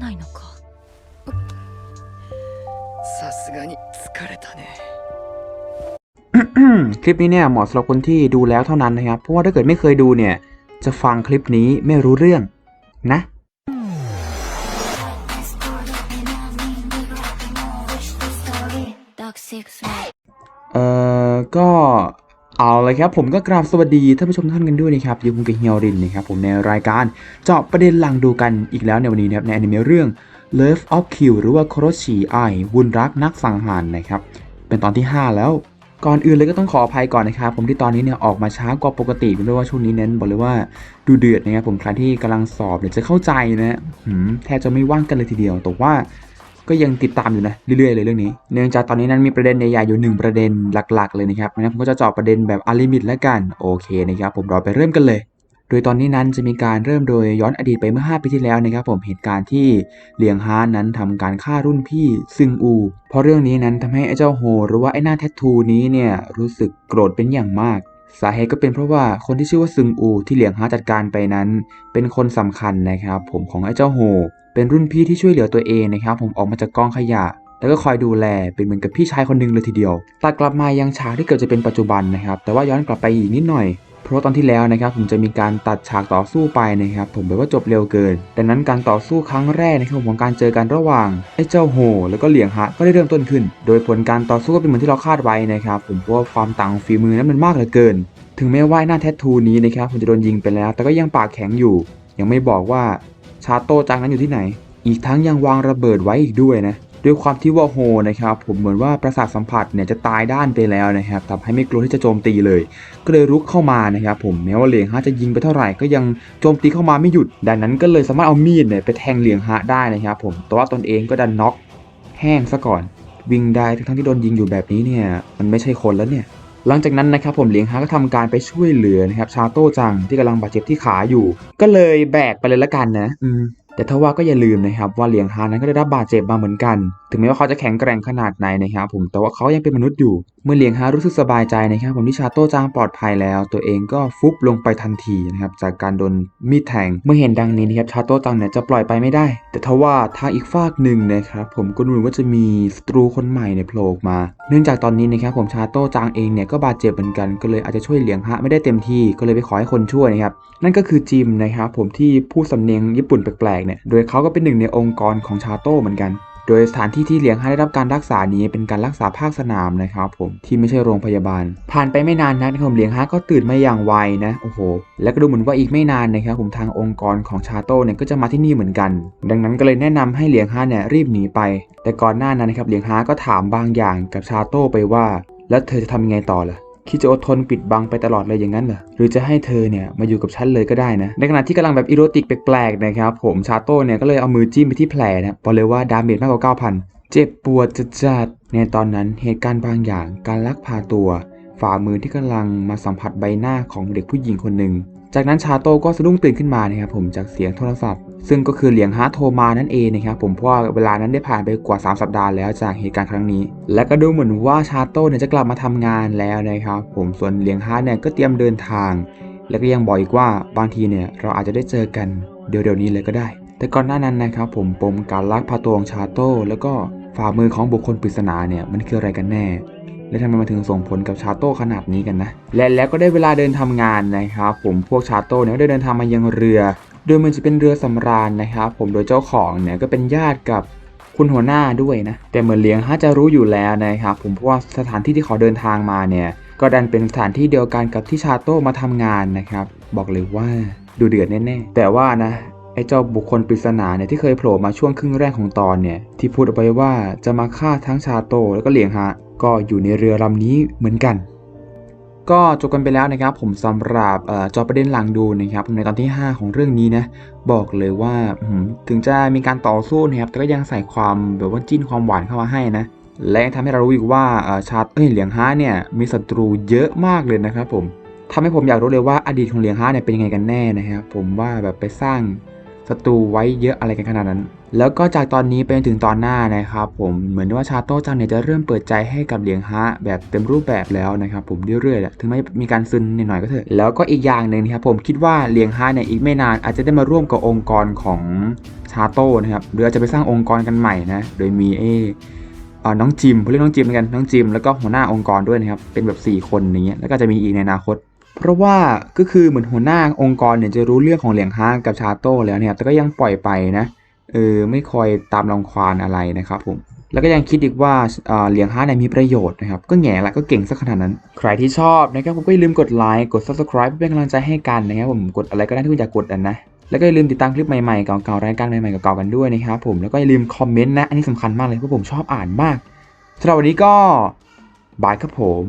ないのかさすがに疲れたね คลิปนี้เนี่ยเหมาะสำหรับคนที่ดูแล้วเท่านั้นนะครับ เพราะว่าถ้าเกิดไม่เคยดูเนี่ย จะฟังคลิปนี้ไม่รู้เรื่องนะ Dark Six เอ่อ ก็ เอาเลยครับผมก็กราบสวัสดีท่านผู้ชมท่านกันด้วยนะครับอยู่ผมกับเฮียรินนะครับผมในรายการเจาะประเด็นหลังดูกันอีกแล้วในวันนี้นะครับในอนิเมะเรื่อง Love of Kill หรือว่า k o r o s h i Ai วุนรักนักสังหารนะครับเป็นตอนที่ 5 แล้วก่อนอื่นเลยก็ต้องขออภัยก่อนนะครับผมที่ตอนนี้เนี่ยออกมาช้ากว่าปกติเป็นเพราะว่าช่วงนี้เน้นบอกเลยว่าดูเดือดนะครับผมใครที่กำลังสอบเนี่ยวจะเข้าใจนะแทบจะไม่ว่างกันเลยทีเดียวแต่ว่า ก็ยังติดตามอยู่นะเรื่อยๆเลยเรื่องนี้ เนื่องจากตอนนี้นั้นมีประเด็นใหญ่ๆอยู่หนึ่งประเด็นหลักๆ เลยนะครับงั้นผมก็จะเจาะประเด็นแบบอลิมิตแล้วกันโอเคนะครับผมเราไปเริ่มกันเลย โดยตอนนี้นั้นจะมีการเริ่มโดยย้อนอดีตไปเมื่อ 5 ปีที่แล้วนะครับผมเหตุการณ์ที่เหลียงฮานนั้นทำการฆ่ารุ่นพี่ซึงอู เพราะเรื่องนี้นั้นทำให้ไอ้เจ้าโฮหรือว่าไอ้หน้าแทททูนี้เนี่ยรู้สึกโกรธเป็นอย่างมากสาเหตุก็เป็นเพราะว่าคนที่ชื่อว่าซึงอูที่เหลียงฮาจัดการไปนั้น เป็นคนสำคัญนะครับผมของไอ้เจ้าโฮ เป็นรุ่นพี่ที่ช่วยเหลือตัวเองนะครับ ผมออกมาจากกองขยะ แล้วก็คอยดูแลเป็นเหมือนกับพี่ชายคนหนึ่งเลยทีเดียวตัดกลับมายังฉากที่เกือบจะเป็นปัจจุบันนะครับ แต่ว่าย้อนกลับไปอีกนิดหน่อยเพราะตอนที่แล้วนะครับผมจะมีการตัดฉากต่อสู้ไปนะครับ ผมแบบว่าจบเร็วเกิน ดังนั้นการต่อสู้ครั้งแรกนะครับของการเจอกันระหว่างไอ้เจ้าโฮแล้วก็เหลียงฮะก็ได้เริ่มต้นขึ้น โดยผลการต่อสู้ก็เป็นเหมือนที่เราคาดไว้นะครับ ผมเพราะว่าความต่างของฝีมือนั้นมันมากเหลือเกิน ถึงแม้ว่าหน้าแทททูนี้นะครับผมจะโดนยิงไปแล้ว แต่ก็ยังปากแข็งอยู่ ยังไม่บอกว่า ชาโต้จังนั้นอยู่ที่ไหน อีกทั้งยังวางระเบิดไว้อีกด้วยนะด้วยความที่ว่าโฮนะครับผมเหมือนว่าประสาทสัมผัสเนี่ยจะตายด้านไปแล้วนะครับทำให้ไม่กลัวที่จะโจมตีเลย ก็เลยรุกเข้ามานะครับผมแม้ว่าเหลียงฮะจะยิงไปเท่าไหร่ก็ยังโจมตีเข้ามาไม่หยุด ดังนั้นก็เลยสามารถเอามีดเนี่ยไปแทงเหลียงฮะได้นะครับผมแต่ว่าตนเองก็ดันน็อกแห้งซะก่อน วิ่งได้ทั้งที่โดนยิงอยู่แบบนี้เนี่ยมันไม่ใช่คนแล้วเนี่ย หลังจากนั้นนะครับผมเหลียงฮาก็ทำการไปช่วยเหลือนะครับชาโต้จังที่กำลังบาดเจ็บที่ขาอยู่ ก็เลยแบกไปเลยละกันนะ อืม แต่ถ้าว่าก็อย่าลืมนะครับว่าเหลียงฮานั้นก็ได้รับบาดเจ็บมาเหมือนกัน ถึงแม้ว่าเขาจะแข็งแกร่งขนาดไหนนะครับผมแต่ว่าเขายังเป็นมนุษย์อยู่ เมื่อเหลียงฮารู้สึกสบายใจนะครับผมที่ชาโต้จังปลอดภัยแล้ว ตัวเองก็ฟุบลงไปทันทีนะครับจากการโดนมีดแทงเมื่อเห็นดังนี้นะครับชาโต้จังเนี่ยจะปล่อยไปไม่ได้ แต่ทว่าทางอีกฝากหนึ่งนะครับผมก็ดูเหมือนว่าจะมีศัตรูคนใหม่เนี่ยโผล่ออกมา เนื่องจากตอนนี้นะครับผมชาโต้จางเองเนี่ยก็บาดเจ็บเหมือนกันก็เลยอาจจะช่วยเหลียงฮะไม่ได้เต็มที่ก็เลยไปขอให้คนช่วยนะครับนั่นก็คือจิมนะครับผมที่พูดสำเนียงญี่ปุ่นแปลกๆเนี่ย โดยเขาก็เป็นหนึ่งในองค์กรของชาโต้เหมือนกัน โดยสถานที่ที่เหลียงฮะได้รับการรักษานี้เป็นการรักษาภาคสนามนะครับผมที่ไม่ใช่โรงพยาบาล ผ่านไปไม่นานนะครับผมเหลียงฮะก็ตื่นมาอย่างไวนะโอ้โหแล้วก็ดูเหมือนว่าอีกไม่นานนะครับผมทางองค์กรของชาโต้เนี่ยก็จะมาที่นี่เหมือนกัน ดังนั้นก็เลยแนะนำให้เหลียงฮะเนี่ยรีบหนีไป แต่ก่อนหน้านั้นนะครับเหลียงฮะก็ถามบางอย่างกับชาโต้ไปว่า แล้วเธอจะทำยังไงต่อล่ะ คิดจะอดทนปิดบังไปตลอดเลยอย่างนั้นเหรอหรือจะให้เธอเนี่ยมาอยู่กับฉันเลยก็ได้นะ ในขณะที่กำลังแบบอีโรติกแปลกๆนะครับผมชาโต้เนี่ยก็เลยเอามือจิ้มไปที่แผลนะบอกเลยว่าดาเมจมากกว่า9,000 เจ็บปวดจัดๆในตอนนั้นเหตุการณ์บางอย่างการลักพาตัว ฝ่ามือที่กำลังมาสัมผัสใบหน้าของเด็กผู้หญิงคนหนึ่ง จากนั้นชาโต้ก็สะดุ้งตื่นขึ้นมานะครับผมจากเสียงโทรศัพท์ ซึ่งก็คือเหลียงฮาร์โทรมานั่นเองนะครับผมเพราะเวลานั้นได้ผ่านไปกว่า 3 สัปดาห์แล้วจากเหตุการณ์ครั้งนี้ และก็ดูเหมือนว่าชาโต้เนี่ยจะกลับมาทำงานแล้วนะครับผมส่วนเหลียงฮาร์เนี่ยก็เตรียมเดินทาง แล้วก็ยังบอกอีกว่าบางทีเนี่ยเราอาจจะได้เจอกันเดี๋ยวๆนี้เลยก็ได้ แต่ก่อนหน้านั้นนะครับผมปมการลักพาตัวของชาโต้แล้วก็ฝ่ามือของบุคคลปริศนาเนี่ยมันคืออะไรกันแน่ และทำไมมันถึงส่งผลกับชาโต้ขนาดนี้กันนะ และแล้วก็ได้เวลาเดินทำงานนะครับผมพวกชาโต้เนี่ยก็ได้เดินทางมายังเรือ โดยมันจะเป็นเรือสำราญนะครับผมโดยเจ้าของเนี่ยก็เป็นญาติกับคุณหัวหน้าด้วยนะ แต่เหมือนเลี้ยงฮะจะรู้อยู่แล้วนะครับผมเพราะว่าสถานที่ที่เขาเดินทางมาเนี่ยก็ดันเป็นสถานที่เดียวกันกับที่ชาโต้มาทำงานนะครับ บอกเลยว่าดูเดือดแน่ๆแต่ว่านะ ไอ้เจ้าบุคคลปริศนาเนี่ยที่เคยโผล่มาช่วงครึ่งแรกของตอนเนี่ยที่พูดเอาไว้ว่าจะมาฆ่าทั้งชาโตแล้วก็เหลียงฮะ ก็อยู่ในเรือลำนี้เหมือนกัน ก็จบกันไปแล้วนะครับผมสำหรับจอประเด็นหลังดูนะครับในตอนที่ 5 ของเรื่องนี้นะบอกเลยว่าถึงจะมีการต่อสู้นะครับแต่ก็ยังใส่ความแบบว่าจิ้นความหวานเข้ามาให้นะและยังทำให้เรารู้อีกว่าชาเอ้ยเหลียงฮาเนี่ยมีศัตรูเยอะมากเลยนะครับผมทำให้ผมอยากรู้เลยว่าอดีตของเหลียงฮาเนี่ยเป็นยังไงกันแน่นะครับผมว่าแบบไปสร้าง ศัตรูไว้เยอะอะไรกันขนาดนั้น แล้วก็จากตอนนี้ไปจนถึงตอนหน้านะครับผมเหมือนว่าชาโต้จังเนี่ยจะเริ่มเปิดใจให้กับเหลียงฮะแบบเต็มรูปแบบแล้วนะครับผมเรื่อยๆแหละถึงแม้มีการซึนนิดหน่อยก็เถอะแล้วก็อีกอย่างหนึ่งนะครับผมคิดว่าเหลียงฮะเนี่ยอีกไม่นานอาจจะได้มาร่วมกับองค์กรของชาโต้นะครับหรืออาจจะไปสร้างองค์กรกันใหม่นะโดยมีเอเอ่อน้องจิมเขาเรียกน้องจิมเหมือนกันน้องจิมแล้วก็หัวหน้าองค์กรด้วยนะครับเป็นแบบสี่คนอย่างเงี้ยแล้วก็จะมีอีกในอนาคต เพราะว่าก็คือเหมือนหัวหน้าองค์กรเนี่ยจะรู้เรื่องของเหลียงฮะกับชาโต้แล้วเนี่ย แต่ก็ยังปล่อยไปนะเออไม่คอยตามรังควานอะไรนะครับผมแล้วก็ยังคิดอีกว่าเออเลี้ยงฮาร์ดเนี่ยมีประโยชน์นะครับ ก็แง่ละก็เก่งสักขนาดนั้น ใครที่ชอบนะครับผมก็อย่าลืมกดไลค์กด subscribe เพื่อเป็นกำลังใจให้กันนะครับผมกดอะไรก็ได้ที่คุณอยากกดอันนะแล้วก็อย่าลืมติดตามคลิปใหม่ๆเก่าๆรายการใหม่ๆเก่าๆกันด้วยนะครับผมแล้วก็อย่าลืมคอมเมนต์นะอันนี้สำคัญมากเลยเพราะผมชอบอ่านมากสำหรับวันนี้ก็บายครับผม